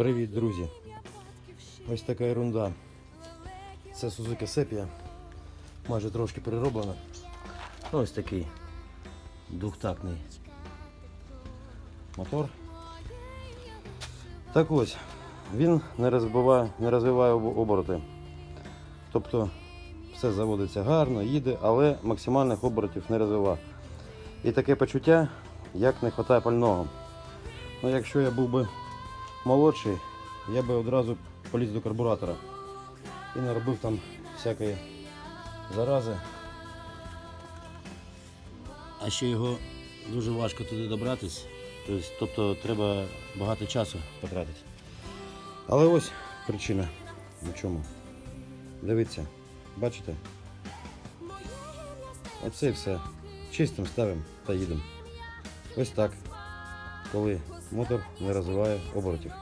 Привіт, друзі! Ось така ерунда. Це Suzuki Sepia. Майже трошки перероблена. Ось такий двохтактний мотор. Так ось, він не розвиває, не розвиває обороти. Тобто все заводиться гарно, їде, але максимальних оборотів не розвиває. І таке почуття, як не вистачає пального. Ну, якщо я був би молодший, я би одразу поліз до карбуратора і наробив там всякої зарази. А ще його дуже важко туди добратись. Тобто, тобто треба багато часу потратити. Але ось причина в чому. Дивіться, бачите? Оце і все. Чистим ставимо та їдемо. Ось так, коли мотор не розвиває оборотів.